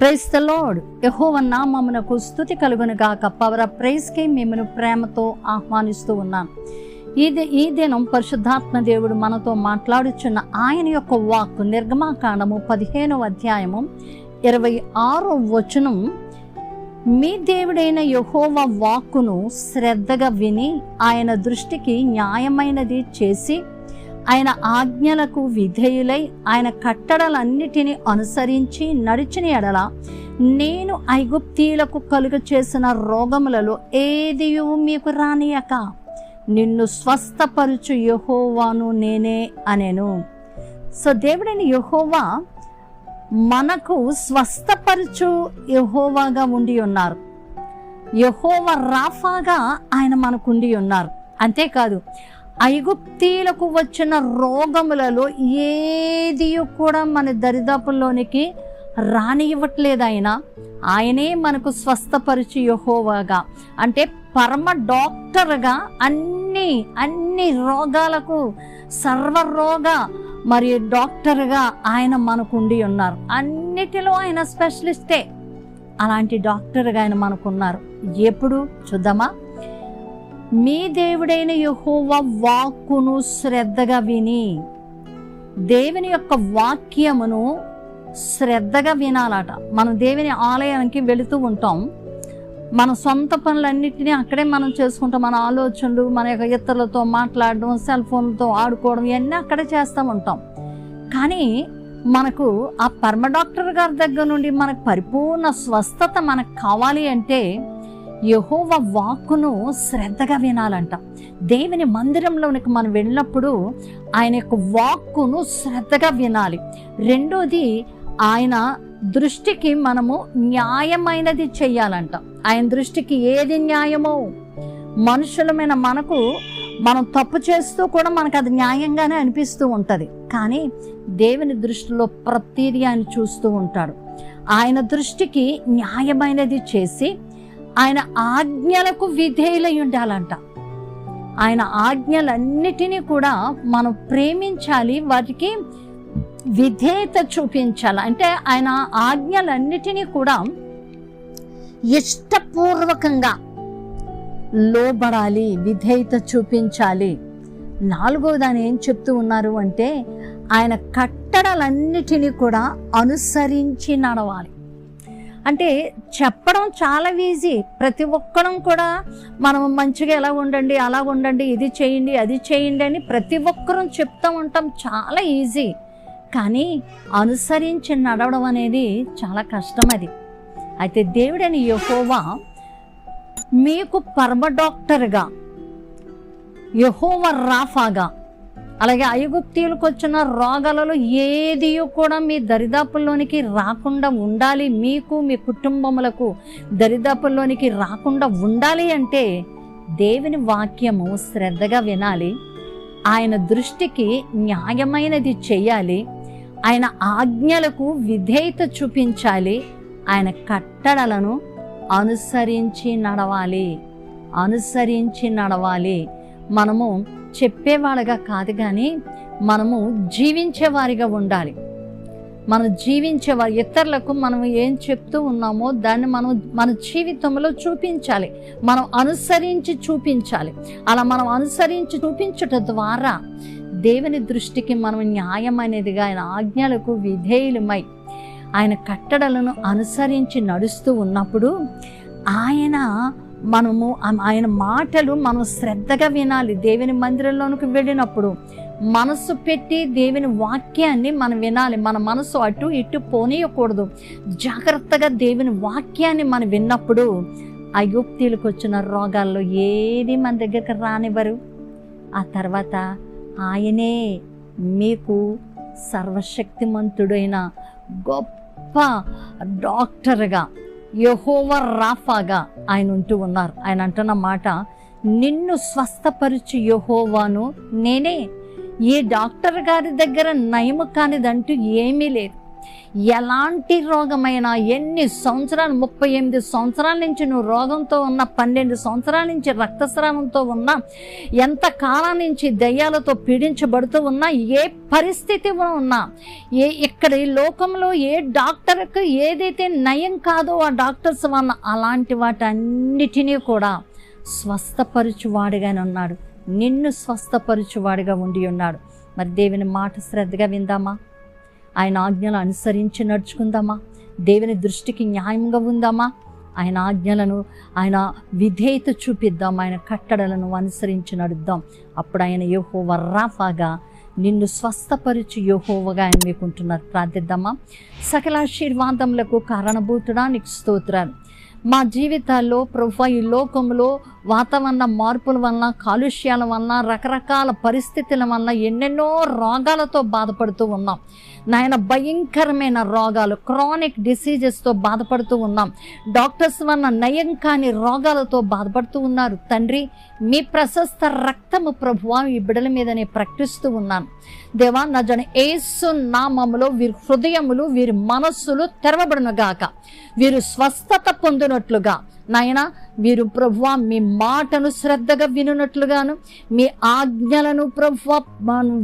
Price the load యహోవ నామమునకు స్థుతి కలుగును గాక. పవర్ ప్రైజ్కి మిమ్మను ప్రేమతో ఆహ్వానిస్తూ ఉన్నాను ఇది ఈ దినం పరిశుద్ధాత్మ దేవుడు మనతో మాట్లాడుచున్న ఆయన యొక్క వాక్ నిర్గమాకాండము పదిహేనవ అధ్యాయము ఇరవై ఆరో వచనం. మీ దేవుడైన యహోవ వాక్కును శ్రద్ధగా విని ఆయన దృష్టికి న్యాయమైనది చేసి ఆయన ఆజ్ఞలకు విధేయులై ఆయన కట్టడలన్నిటినీ అనుసరించి నడిచిన ఎడల నేను ఐగుప్తీయులకు కలుగ చేసిన రోగములలో ఏది మీకు రానియక. నిన్ను స్వస్థపరుచు యహోవాను నేనే అనేను. సో దేవుడైన యహోవా మనకు స్వస్థపరుచు యహోవాగా ఉండి ఉన్నారు. యహోవ రాఫాగా ఆయన మనకుండి ఉన్నారు. అంతేకాదు ఐగుప్తీలకు వచ్చిన రోగములలో ఏది కూడా మన దరిదాపుల్లోనికి రానివ్వట్లేదు ఆయన ఆయనే మనకు స్వస్థపరిచి యహోవాగా. అంటే పరమ డాక్టర్గా అన్ని అన్ని రోగాలకు సర్వరోగ మరి డాక్టర్గా ఆయన మనకు ఉండి ఉన్నారు. అన్నిటిలో ఆయన స్పెషలిస్టే. అలాంటి డాక్టర్గా ఆయన మనకున్నారు. ఎప్పుడు? చూద్దామా? మీ దేవుడైన యహోవ వాక్కును శ్రద్ధగా విని దేవుని యొక్క వాక్యమును శ్రద్ధగా వినాలట. మనం దేవుని ఆలయానికి వెళుతూ ఉంటాం. మన సొంత పనులన్నింటినీ అక్కడే మనం చేసుకుంటాం. మన ఆలోచనలు మన యొక్క ఇతరులతో మాట్లాడడం సెల్ ఫోన్లతో ఆడుకోవడం ఇవన్నీ అక్కడే చేస్తూ ఉంటాం. కానీ మనకు ఆ పర్మ డాక్టర్ గారి దగ్గర నుండి మనకు పరిపూర్ణ స్వస్థత మనకు కావాలి అంటే యహోవ వాక్కును శ్రద్ధగా వినాలంట. దేవుని మందిరంలోనికి మనం వెళ్ళినప్పుడు ఆయన యొక్క వాక్కును శ్రద్ధగా వినాలి. రెండోది ఆయన దృష్టికి మనము న్యాయమైనది చెయ్యాలంట ఆయన దృష్టికి ఏది న్యాయమో? మనుషులమైన మనకు మనం తప్పు చేస్తూ కూడా మనకు అది న్యాయంగానే అనిపిస్తూ ఉంటుంది. కానీ దేవుని దృష్టిలో ప్రతిదీ ఆయన చూస్తూ ఉంటాడు. ఆయన దృష్టికి న్యాయమైనది చేసి ఆయన ఆజ్ఞలకు విధేయులై ఉండాలంట. ఆయన ఆజ్ఞలన్నిటినీ కూడా మనం ప్రేమించాలి వాటికి విధేయత చూపించాలి. అంటే ఆయన ఆజ్ఞలన్నిటినీ కూడా ఇష్టపూర్వకంగా లోబడాలి విధేయత చూపించాలి. నాలుగో దాని ఏం చెప్తూ ఉన్నారు అంటే ఆయన కట్టడలన్నిటినీ కూడా అనుసరించి నడవాలి. అంటే చెప్పడం చాలా ఈజీ ప్రతి ఒక్కరం కూడా మనం మంచిగా ఎలా ఉండండి అలా ఉండండి ఇది చేయండి అది చేయండి అని ప్రతి ఒక్కరం చెప్తూ ఉంటాం. చాలా ఈజీ కానీ అనుసరించి నడవడం అనేది చాలా కష్టం అది. అయితే దేవుడని యహోవా మీకు పరమ డాక్టర్గా యహోవ రాఫాగా అలాగే ఐగుప్తీయులకు వచ్చిన రోగాలలో ఏది కూడా మీ దరిదాపుల్లోనికి రాకుండా ఉండాలి. మీకు మీ కుటుంబములకు దరిదాపుల్లోనికి రాకుండా ఉండాలి అంటే దేవుని వాక్యము శ్రద్ధగా వినాలి. ఆయన దృష్టికి న్యాయమైనది చెయ్యాలి ఆయన ఆజ్ఞలకు విధేయత చూపించాలి. ఆయన కట్టడలను అనుసరించి నడవాలి. అనుసరించి నడవాలి. మనము చెప్పేవాళ్ళగా కాదు కానీ మనము జీవించేవారిగా ఉండాలి. మనం జీవించేవారు ఇతరులకు మనం ఏం చెప్తూ ఉన్నామో దాన్ని మనం మన జీవితంలో చూపించాలి. మనం అనుసరించి చూపించాలి. అలా మనం అనుసరించి చూపించటం ద్వారా దేవుని దృష్టికి మనం న్యాయం అనేదిగా ఆయన ఆజ్ఞలకు విధేయులమై ఆయన కట్టడలను అనుసరించి నడుస్తూ ఉన్నప్పుడు ఆయన మనము ఆయన మాటలు మనం శ్రద్ధగా వినాలి. దేవుని మందిరంలోనికి వెళ్ళినప్పుడు మనసు పెట్టి దేవుని వాక్యాన్ని మనం వినాలి. మన మనసు అటు ఇటు పోనీయకూడదు. జాగ్రత్తగా దేవుని వాక్యాన్ని మనం విన్నప్పుడు అయోక్తీలకు వచ్చిన రోగాల్లో ఏది మన దగ్గరికి రానివ్వరు. ఆ తర్వాత ఆయనే మీకు సర్వశక్తిమంతుడైన గొప్ప డాక్టర్గా యహోవ రాఫాగా ఆయన ఉంటూ ఉన్నారు. ఆయన అంటున్న మాట నిన్ను స్వస్థపరిచి యహోవాను నేనే. ఈ డాక్టర్ గారి దగ్గర నయము కానిదంటూ ఏమీ లేదు. ఎలాంటి రోగమైనా ఎన్ని సంవత్సరాలు ముప్పై ఎనిమిది సంవత్సరాల నుంచి నువ్వు రోగంతో ఉన్న పన్నెండు సంవత్సరాల నుంచి రక్తస్రావంతో ఉన్నా ఎంత కాలం నుంచి దయ్యాలతో పీడించబడుతూ ఉన్నా ఏ పరిస్థితి ఉన్నా ఏ ఇక్కడ ఈ లోకంలో ఏ డాక్టర్కి ఏదైతే నయం కాదో ఆ డాక్టర్స్ వల్ల అలాంటి వాటన్నిటినీ కూడా స్వస్థపరచువాడిగానే ఉన్నాడు. నిన్ను స్వస్థపరచువాడిగా ఉండి ఉన్నాడు. మరి దేవుని మాట శ్రద్ధగా విందామా? ఆయన ఆజ్ఞలు అనుసరించి నడుచుకుందామా? దేవుని దృష్టికి న్యాయంగా ఉందామా? ఆయన ఆజ్ఞలను ఆయన విధేయత చూపిద్దాం ఆయన కట్టడలను అనుసరించి నడుద్దాం. అప్పుడు ఆయన యోహోవ రాఫాగా నిన్ను స్వస్థపరిచి యోహోవగా ఆయన మీకుంటున్నారు. ప్రార్థిద్దామా? సకల ఆశీర్వాదములకు కారణభూతుడా నీకు స్తోత్రాలు. మా జీవితాల్లో ప్రభు ఈ లోకంలో వాతావరణ మార్పుల వలన కాలుష్యాల వలన రకరకాల పరిస్థితుల వలన ఎన్నెన్నో రోగాలతో బాధపడుతూ ఉన్నాం. నాయన భయంకరమైన రోగాలు క్రానిక్ డిసీజెస్తో బాధపడుతూ ఉన్నాం. డాక్టర్స్ వలన నయం కాని రోగాలతో బాధపడుతూ ఉన్నారు. తండ్రి మీ ప్రశస్త రక్తము ప్రభువా ఈ బిడల మీద నేను ప్రకటిస్తూ ఉన్నాను. దేవా నా జన ఏసు నామములో వీరి హృదయములు వీరి మనస్సులు తెరవబడినగాక. వీరు స్వస్థత పొందినట్లుగా నాయన వీరు ప్రభువ మీ మాటను శ్రద్ధగా వినున్నట్లుగాను మీ ఆజ్ఞలను ప్రభువ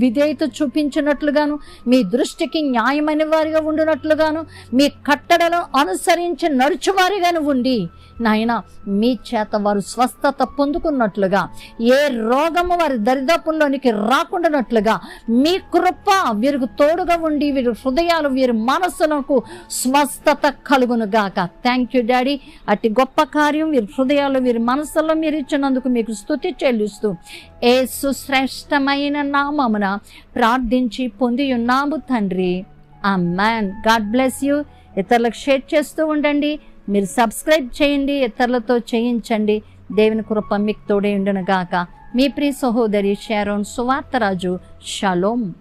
విధేయత చూపించినట్లుగాను మీ దృష్టికి న్యాయమైన వారిగా ఉండినట్లుగాను మీ కట్టడలను అనుసరించి నడుచువారిగాను ఉండి నాయన మీ చేత వారు స్వస్థత పొందుకున్నట్లుగా ఏ రోగము వారి దరిదాపుల్లోనికి రాకుండానట్లుగా మీ కృప వీరికి తోడుగా ఉండి వీరి హృదయాలు వీరి మనస్సులకు స్వస్థత కలుగును గాక థ్యాంక్ యూ డాడీ అట్టి గొప్ప కార్యం వీరి హృదయాలు వీరి మనసులో మీరు ఇచ్చినందుకు మీకు స్తుతి చెల్లిస్తూ ఏ సుశ్రేష్టమైన నామమున ప్రార్థించి పొంది ఉన్నాము తండ్రి. Amen God bless you. ఇతరులకు షేర్ చేస్తూ ఉండండి. మీరు సబ్స్క్రైబ్ చేయండి. ఇతరులతో చేయించండి. దేవుని కృప మీకు తోడే ఉండును గాక. మీ ప్రియ సహోదరి షారోన్ సువార్తరాజు. షలోమ్